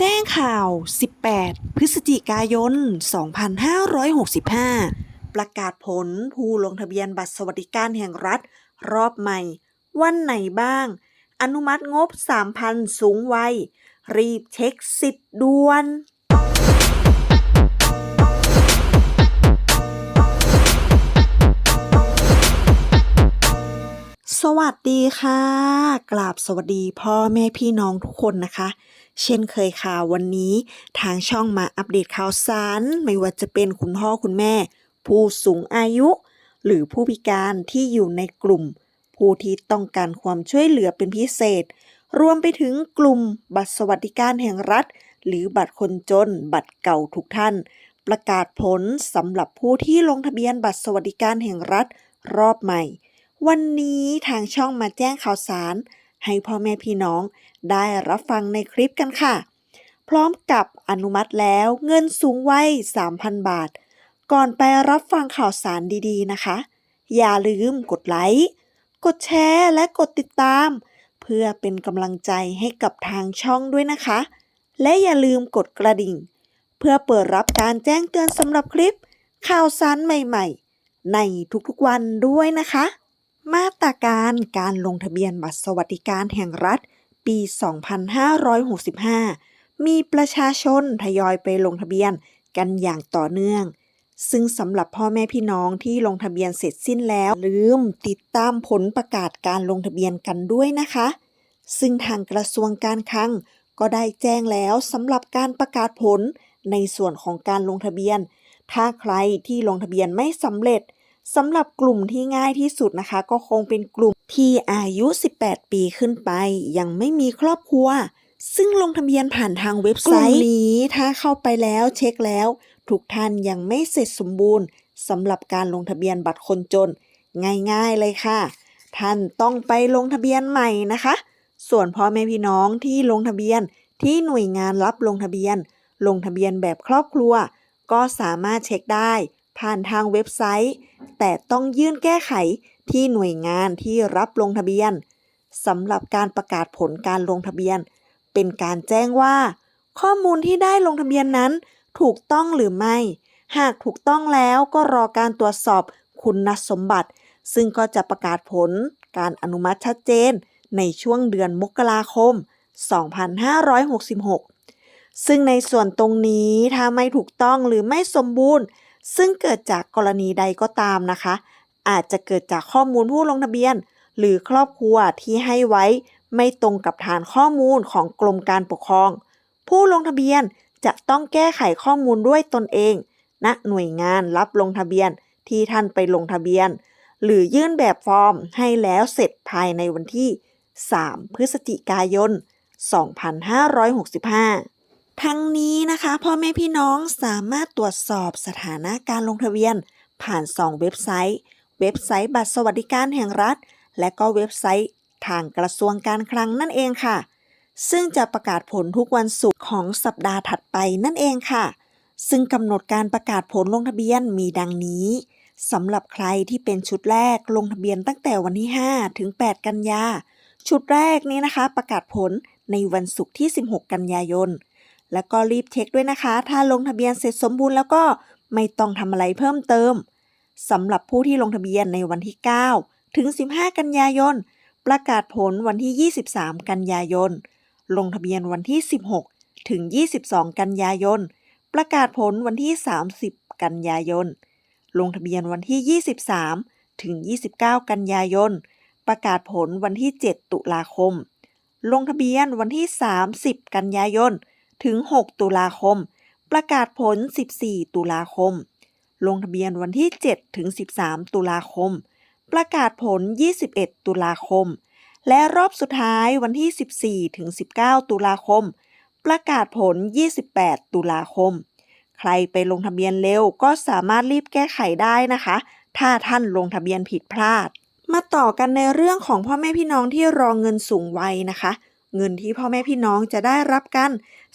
แจ้งข่าว 18 พฤศจิกายน 2565 ประกาศผลผู้ลงทะเบียนบัตรสวัสดิการแห่งรัฐ รอบใหม่ วันไหนบ้าง อนุมัติงบ 3,000 สูงวัย รีบเช็คสิทธิ์ด่วนสวัสดีค่ะ กราบสวัสดีพ่อแม่พี่น้องทุกคนนะคะ เช่นเคยค่ะวันนี้ทางช่องมาอัปเดตข่าวสาร ไม่ว่าจะเป็นคุณพ่อคุณแม่ ผู้สูงอายุ หรือผู้พิการที่อยู่ในกลุ่ม ผู้ที่ต้องการความช่วยเหลือเป็นพิเศษ รวมไปถึงกลุ่มบัตรสวัสดิการแห่งรัฐ หรือบัตรคนจน บัตรเก่าทุกท่าน ประกาศผลสำหรับผู้ที่ลงทะเบียนบัตรสวัสดิการแห่งรัฐรอบใหม่ วันนี้ทางช่องมาแจ้งข่าวสาร ให้พ่อแม่พี่น้องได้รับฟังในคลิปกันค่ะ พร้อมกับอนุมัติแล้วเงินสูงวัย3,000 บาท ก่อนไปรับฟังข่าวสารดีๆนะคะ อย่าลืมกดไลค์กดแชร์และกดติดตาม เพื่อเป็นกำลังใจให้กับทางช่องด้วยนะคะ และอย่าลืมกดกระดิ่ง เพื่อเปิดรับการแจ้งเตือนสำหรับคลิป ข่าวสารใหม่ๆ ในทุกๆวันด้วยนะคะ มาตรการการลงทะเบียนบัตรสวัสดิการแห่งรัฐ ปี 2565 มีประชาชนทยอยไปลงทะเบียนกันอย่างต่อเนื่อง ซึ่งสำหรับพ่อแม่พี่น้องที่ลงทะเบียนเสร็จสิ้นแล้ว ลืมติดตามผลประกาศการลงทะเบียนกันด้วยนะคะ ซึ่งทางกระทรวงการคลังก็ได้แจ้งแล้วสำหรับการประกาศผลในส่วนของการลงทะเบียน ถ้าใครที่ลงทะเบียนไม่สำเร็จ สำหรับกลุ่มที่ง่ายที่สุดนะคะ ก็คงเป็นกลุ่มที่อายุ 18 ปีขึ้นไป ยังไม่มีครอบครัว ซึ่งลงทะเบียนผ่านทางเว็บไซต์นี้ถ้าเข้าไปแล้วเช็คแล้ว ทุกท่านยังไม่เสร็จสมบูรณ์สำหรับการลงทะเบียนบัตรคนจน ง่ายๆเลยค่ะ ท่านต้องไปลงทะเบียนใหม่นะคะ ส่วนพ่อแม่พี่น้องที่ลงทะเบียนที่หน่วยงานรับลงทะเบียน ลงทะเบียนแบบครอบครัว ก็สามารถเช็คได้ ผ่านทางเว็บไซต์ แต่ต้องยื่นแก้ไขที่หน่วยงานที่รับลงทะเบียนสำหรับการประกาศผลการลงทะเบียน เป็นการแจ้งว่า ข้อมูลที่ได้ลงทะเบียนนั้น ถูกต้องหรือไม่ หากถูกต้องแล้วก็รอการตรวจสอบคุณสมบัติ ซึ่งก็จะประกาศผลการอนุมัติชัดเจนในช่วงเดือนมกราคม 2566 ซึ่งในส่วนตรงนี้ถ้าไม่ถูกต้องหรือไม่สมบูรณ์ ซึ่งเกิดจากกรณีใดก็ตามนะคะ อาจจะเกิดจากข้อมูลผู้ลงทะเบียน หรือครอบครัวที่ให้ไว้ไม่ตรงกับฐานข้อมูลของกรมการปกครอง ผู้ลงทะเบียนจะต้องแก้ไขข้อมูลด้วยตนเองณหน่วยงานรับลงทะเบียนที่ท่านไปลงทะเบียน หรือยื่นแบบฟอร์มให้แล้วเสร็จภายในวันที่ 3 พฤศจิกายน 2565 ทั้งนี้นะคะพ่อแม่พี่น้องสามารถตรวจสอบสถานะการลงทะเบียน ผ่าน 2 เว็บไซต์ เว็บไซต์บัตรสวัสดิการแห่งรัฐ และก็เว็บไซต์ทางกระทรวงการคลังนั่นเองค่ะ ซึ่งจะประกาศผลทุกวันศุกร์ของสัปดาห์ถัดไปนั่นเองค่ะ ซึ่งกำหนดการประกาศผลลงทะเบียนมีดังนี้สำหรับใครที่เป็นชุดแรกลงทะเบียนตั้งแต่วันที่ 5 ถึง 8 กันยา ชุดแรกนี้นะคะ ประกาศผลในวันศุกร์ที่ 16 กันยายน แล้วก็รีบเช็คด้วยนะคะ ถ้าลงทะเบียนเสร็จสมบูรณ์แล้วก็ไม่ต้องทำอะไรเพิ่มเติมสำหรับผู้ที่ลงทะเบียนในวันที่ 9 ถึง 15 กันยายน ประกาศผลวันที่ 23 กันยายน ลงทะเบียนวันที่ 16 ถึง 22 กันยายน ประกาศผลวันที่ 30 กันยายน ลงทะเบียนวันที่ 23 ถึง 29 กันยายน ประกาศผลวันที่ 7 ตุลาคม ลงทะเบียนวันที่ 30 กันยายน ถึง 6 ตุลาคม ประกาศผล 14 ตุลาคม ลงทะเบียนวันที่ 7 ถึง 13 ตุลาคม ประกาศผล 21 ตุลาคม และรอบสุดท้ายวันที่ 14 ถึง 19 ตุลาคม ประกาศผล 28 ตุลาคม ใครไปลงทะเบียนเร็วก็สามารถรีบแก้ไขได้นะคะ ถ้าท่านลงทะเบียนผิดพลาด มาต่อกันในเรื่องของพ่อแม่พี่น้องที่รอเงินสูงวัยนะคะ เงินที่พ่อแม่พี่น้องจะได้รับกัน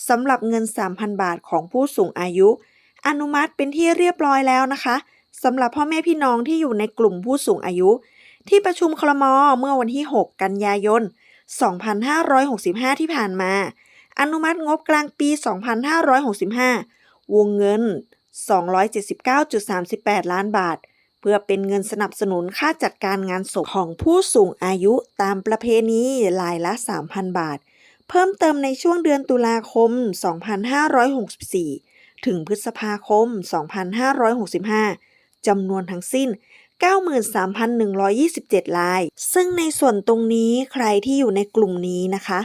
สำหรับเงิน 3,000 บาทของผู้สูงอายุ อนุมัติเป็นที่เรียบร้อยแล้วนะคะสำหรับพ่อแม่พี่น้องที่อยู่ในกลุ่มผู้สูงอายุ ที่ประชุมคลมเมื่อวันที่ 6 กันยายน 2565 ที่ผ่านมา อนุมัติงบกลางปี 2565 วงเงิน 279.38 ล้านบาท เพื่อเป็นเงินสนับสนุนค่าจัดการงานศพของผู้สูงอายุตามประเพณีรายละ 3,000 บาท เพิ่มเติมในช่วงเดือนตุลาคม 2564 ถึงพฤษภาคม 2565 จำนวนทั้งสิ้น 93,127 ราย ซึ่งในส่วนตรงนี้ใครที่อยู่ในกลุ่มนี้นะคะ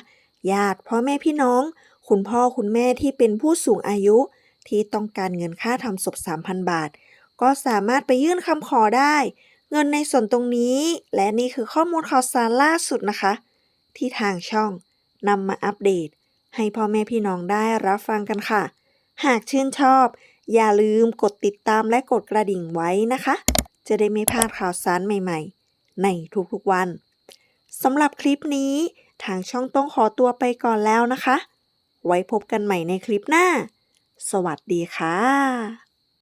ญาติพ่อแม่พี่น้อง คุณพ่อคุณแม่ที่เป็นผู้สูงอายุ ที่ต้องการเงินค่าทำศพ 3,000 บาท ก็สามารถไปยื่นคำขอได้ เงินในส่วนตรงนี้ และนี่คือข้อมูลข่าวสารล่าสุดนะคะ ที่ทางช่องนำมาอัปเดต ให้พ่อแม่พี่น้องได้รับฟังกันค่ะ หากชื่นชอบ อย่าลืมกดติดตามและกดกระดิ่งไว้นะคะ จะได้ไม่พลาดข่าวสารใหม่ๆ ในทุกๆวันสำหรับคลิปนี้ ทางช่องต้องขอตัวไปก่อนแล้วนะคะ ไว้พบกันใหม่ในคลิปหน้า สวัสดีค่ะ